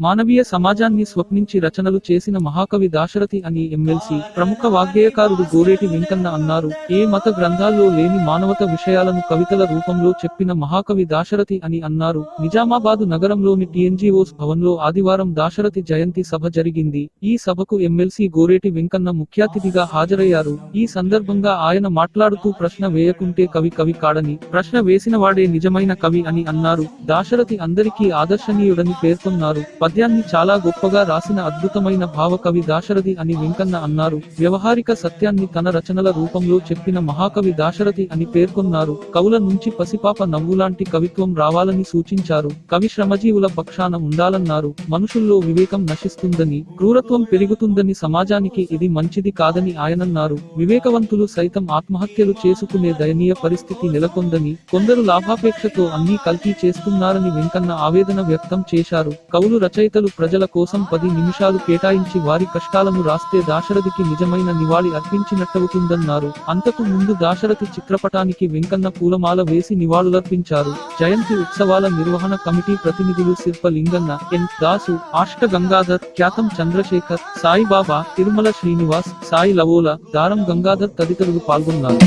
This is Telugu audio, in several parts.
మానవీయ సమాజాన్ని స్వప్నించి రచనలు చేసిన మహాకవి దాశరథి అని ఎమ్మెల్సీ ప్రముఖ వాగ్గేయకారుడు గోరేటి వెంకన్న అన్నారు. ఏ మత గ్రంథాల్లో లేని మానవత విషయాలను కవితల రూపంలో చెప్పిన మహాకవి దాశరథి అని అన్నారు. నిజామాబాదు నగరంలోని టిఎన్జిఓస్ భవన్లో ఆదివారం దాశరథి జయంతి సభ జరిగింది. ఈ సభకు ఎమ్మెల్సీ గోరేటి వెంకన్న ముఖ్యాతిథిగా హాజరయ్యారు. ఈ సందర్భంగా ఆయన మాట్లాడుతూ ప్రశ్న వేయకుంటే కవి కవి కాడని ప్రశ్న వేసిన వాడే నిజమైన కవి అని అన్నారు. దాశరథి అందరికీ ఆదర్శనీయుడని పేర్కొన్నారు. పద్యాన్ని చాలా గొప్పగా రాసిన అద్భుతమైన భావకవి దాశరథి అని వెంకన్న అన్నారు. వ్యవహారిక సత్యాన్ని తన రచనల రూపంలో చెప్పిన మహాకవి దాశరథి అని పేర్కొన్నారు. కవుల నుంచి పసిపాప నవ్వులాంటి కవిత్వం రావాలని సూచించారు. కవి శ్రమజీవుల పక్షాన ఉండాలన్నారు. మనుషుల్లో వివేకం నశిస్తుందని క్రూరత్వం పెరుగుతుందని సమాజానికి ఇది మంచిది కాదని ఆయనన్నారు. వివేకవంతులు సైతం ఆత్మహత్యలు చేసుకునే దయనీయ పరిస్థితి నెలకొందని కొందరు లాభాపేక్షతో అన్ని కల్తీ చేస్తున్నారని వెంకన్న ఆవేదన వ్యక్తం చేశారు. కవులు రచయితలు ప్రజల కోసం పది నిమిషాలు కేటాయించి వారి కష్టాలను రాస్తే దాశరథికి నిజమైన నివాళి అర్పించినట్టవుతుందన్నారు. అంతకు ముందు దాశరథి చిత్రపటానికి వెంకన్న పూలమాల వేసి నివాళులర్పించారు. జయంతి ఉత్సవాల నిర్వహణ కమిటీ ప్రతినిధులు శిల్ప లింగన్న ఎన్. దాసు ఆష్ట గంగాధర్ ఖ్యాతం చంద్రశేఖర్ సాయిబాబా తిరుమల శ్రీనివాస్ సాయి లవోల దారం గంగాధర్ తదితరులు పాల్గొన్నారు.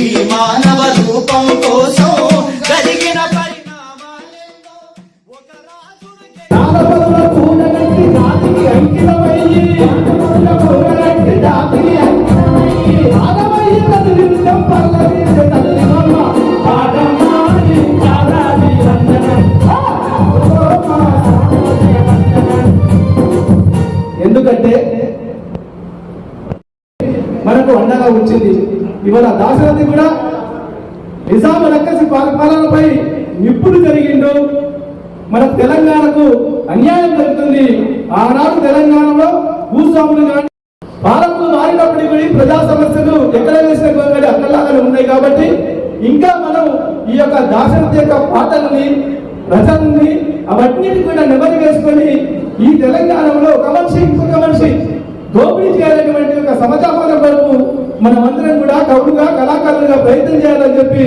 ఈ మానవ రూపం కోసం కలిగిన మనకు ఇవాళ దాశరథి కూడా నిజాం రక్కసి పరిపాలనపై నిప్పులు జరిగిండు. మన తెలంగాణకు అన్యాయం జరుగుతుంది. ఆనాడు తెలంగాణలో భూస్వాములు కానీ పాలకులు మారినప్పటికీ కూడా ప్రజా సమస్యలు ఎక్కడ వేసిన గొంగడి అక్కడలాగానే ఉన్నాయి కాబట్టి ఇంకా మనం ఈ యొక్క దాశరథి యొక్క పాటల్ని రచనని అవన్నిటి కూడా నెమరు వేసుకొని ఈ తెలంగాణలో ఒక మనిషి ఇంకొక మనిషి దోపిడీ చేయాలనేటువంటి ఒక సమజాపాల వరకు మనమందరం కూడా కవులుగా కళాకారులుగా ప్రయత్నం చేయాలని చెప్పి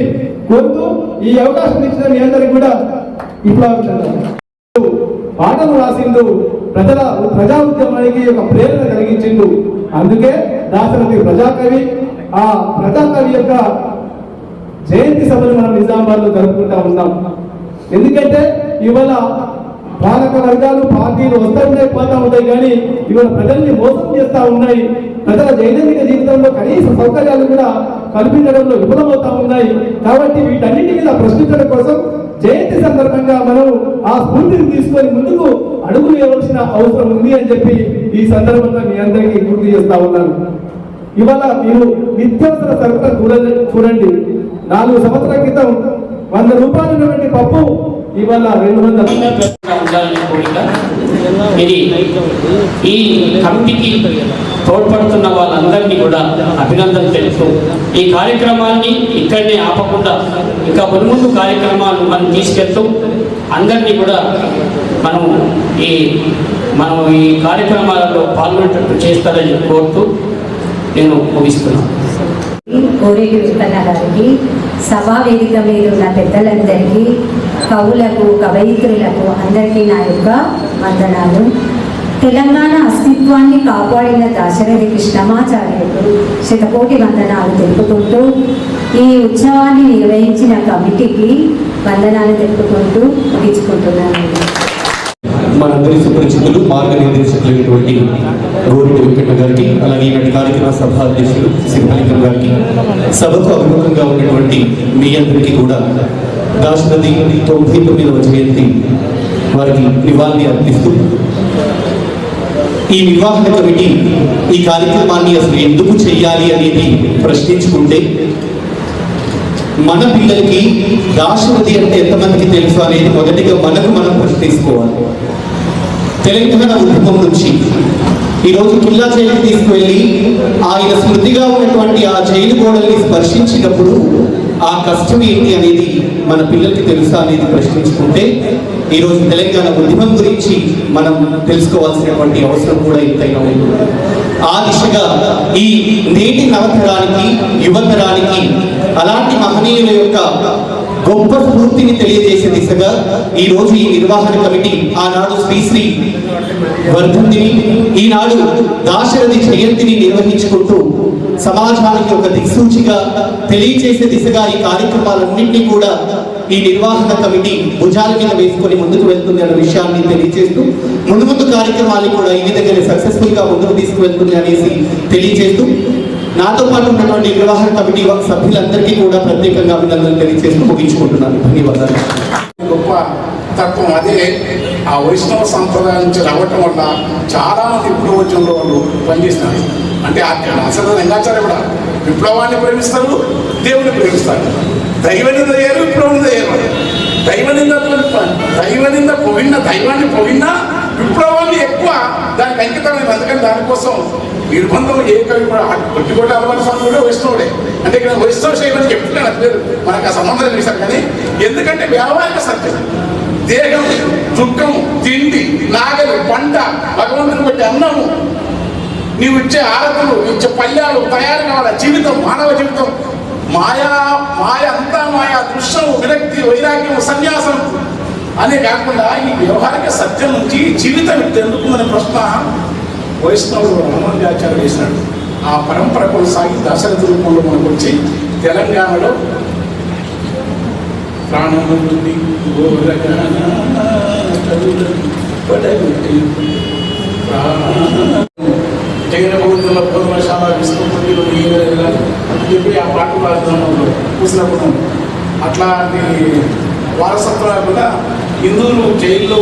కోరుతూ ఈ అవకాశం ఇచ్చిన మీ అందరికి కూడా ఇప్పుడు పాటలు రాసిండు ప్రజల ప్రజా ఉద్యమానికి ఒక ప్రేరణ కలిగించిండు. అందుకే దాసరథి ప్రజాకవి ఆ ప్రజాకవి యొక్క జయంతి సభను మనం నిజామాబాద్లో జరుపుకుంటా ఉన్నాం. ఎందుకంటే ఇవాళ పాలక వర్గాలు పార్టీలు వస్తూ ఉంటాయి పోతా ఉంటాయి కానీ ఇవాళ ప్రజల్ని మోసం చేస్తా ఉన్నాయి. ప్రజల దైనందిక జీవితంలో కనీస సౌకర్యాలు కూడా కల్పించడంలో విఫలమవుతా ఉన్నాయి. కాబట్టి వీటన్నిటి మీద ప్రశ్నించడం కోసం జయంతి సందర్భంగా మనం ఆ స్ఫూర్తిని తీసుకొని ముందుకు అడుగు వేయవలసిన అవసరం ఉంది అని చెప్పి ఈ సందర్భంగా మీ అందరికీ గుర్తు చేస్తా ఉన్నాను. ఇవాళ మీరు నిత్యావసర సరఫరా చూడండి చూడండి. నాలుగు సంవత్సరాల క్రితం వంద రూపాయలు ఉన్నటువంటి పప్పు ఇవాళ రెండు వందల. ఉండాలని కోరిక. ఇది. ఈ కమిటీకి తోడ్పడుతున్న వాళ్ళందరినీ కూడా అభినందన తెలుసు ఈ కార్యక్రమాన్ని ఇక్కడనే ఆపకుండా ఇంకా మున్ముందు కార్యక్రమాలు మనం తీసుకెళ్తూ అందరినీ కూడా మనం ఈ మనం ఈ కార్యక్రమాలలో పాల్గొనేటట్టు చేస్తారని కోరుతూ నేను ముగిస్తున్నాను. కోరేటి వెంకన్న గారికి వేదిక మీద ఉన్న పెద్దలందరికీ కవులకు కవయిత్రులకు అందరికీ నా యొక్క వందనాలు. తెలంగాణ అస్తిత్వాన్ని కాపాడిన దాశరథి కృష్ణమాచార్యులకు శతకోటి వందనాలు తెలుపుకుంటూ ఈ ఉత్సవాన్ని నిర్వహించిన కమిటీకి వందనాలు తెలుపుకుంటూ ముగించుకుంటున్నాను. మనందరి సుపరిచితులు మార్గనిర్దేశకులైనటువంటి గోరిటి వెంకట గారికి అలాగే ఈనాటి కార్యక్రమ సభ అధ్యక్షులు సింహలింగం గారికి సభకు అభిముఖంగా ఉన్నటువంటి మీ అందరికీ కూడా దాశరథి తొంభై తొమ్మిదవ జయంతి వారికి నివాళి అర్పిస్తూ ఈ నిర్వాహక కమిటీ ఈ కార్యక్రమాన్ని అసలు ఎందుకు చేయాలి అనేది ప్రశ్నించుకుంటే మన పిల్లలకి దాశరథి అంటే ఎంతమందికి తెలుసు అనేది మొదటిగా మనకు మనం ప్రశ్నించుకోవాలి. తెలంగాణ ఉద్యమం నుంచి. ఈరోజు కిల్లా జైలు తీసుకువెళ్ళి ఆయన స్మృతిగా ఉన్నటువంటి ఆ జైలు గోడల్ని స్పర్శించినప్పుడు ఆ కష్టం ఏంటి అనేది మన పిల్లలకి తెలుసా అనేది ప్రశ్నించుకుంటే ఈరోజు తెలంగాణ ఉద్యమం గురించి మనం తెలుసుకోవాల్సినటువంటి అవసరం కూడా ఎంతైనా ఉంది ఆ దిశగా ఈ నేటి నవతరానికి యువతరానికి అలాంటి మహనీయుల యొక్క గొప్ప స్ఫూర్తిని తెలియజేసే దిశగా ఈ రోజు ఈ నిర్వహణ కమిటీ ఆనాడు శ్రీశ్రీ వర్ధంతిని ఈనాడు దాశరథి జయంతిని నిర్వహించుకుంటూ సమాజానికి ఒక దిక్సూచిగా తెలియచేసే దిశగా ఈ కార్యక్రమాలన్నింటినీ కూడా ఈ నిర్వాహక కమిటీ భుజాల మీద వేసుకొని ముందుకు వెళ్తుంది అన్న విషయాన్ని తెలియజేస్తూ ముందు ముందు కార్యక్రమాన్ని కూడా ఈ విధంగా సక్సెస్ఫుల్గా ముందుకు తీసుకువెళ్తుంది అనేసి తెలియజేస్తూ నాతో పాటు ఉన్నటువంటి నిర్వాహక కమిటీ సభ్యులందరికీ కూడా ప్రత్యేకంగా అభినందనలు తెలియజేసి ముగించుకుంటున్నాను. ధన్యవాదాలు. గొప్ప తత్వం అదే. ఆ వైష్ణవ సంప్రదాయం నుంచి రావటం వల్ల చాలామంది మంది విప్లవోద్యమంలో వాళ్ళు పనిచేస్తున్నారు. అంటే అసలు రంగాచార్య కూడా విప్లవాన్ని ప్రేమిస్తారు దేవుని ప్రేమిస్తారు దైవనింద అయ్యారు విప్లవం అయ్యారు దైవనింద దైవనింద పోయిన దైవాన్ని పోయినా విప్లవాన్ని ఎక్కువ దానికి అంకితమైంది అందుకని దానికోసం నిర్బంధం ఏ కవి కూడా కొట్టికోట అలవాటు స్వామి కూడా వైష్ణవుడే. అంటే ఇక్కడ వైష్ణవ శైవం చెప్తున్నాను అది పేరు మనకు ఆ సంబంధం చేశారు కానీ ఎందుకంటే వ్యావహారిక సత్యం. దేహం దుఃఖం తిండి నాగలి పంట భగవంతుని బట్టి అన్నము. నీవు ఇచ్చే ఆరతులు ఇచ్చే పళ్ళ్యాలు తయారు కావాలి? జీవితం మానవ జీవితం. మాయా మాయ అంతా మాయా దృశ్యం విరక్తి వైరాగ్యం సన్యాసం. అనే కాకుండా ఈ వ్యవహారిక సత్యం నుంచి జీవితం ఎందుకుందనే ప్రశ్న వైష్ణవుడు రామానుజాచార్య చేసినాడు. ఆ పరంపర కొనసాగి దశరథ రూపంలో మనకు వచ్చి తెలంగాణలో ప్రాణముంది జగన్ భగవంతుల పూర్వశాల విష్ణుపతిలో అని చెప్పి ఆ పాట పాడుతున్నాము కూసినప్పుడు అట్లాంటి వారసత్వాలు కూడా హిందువులు జైల్లో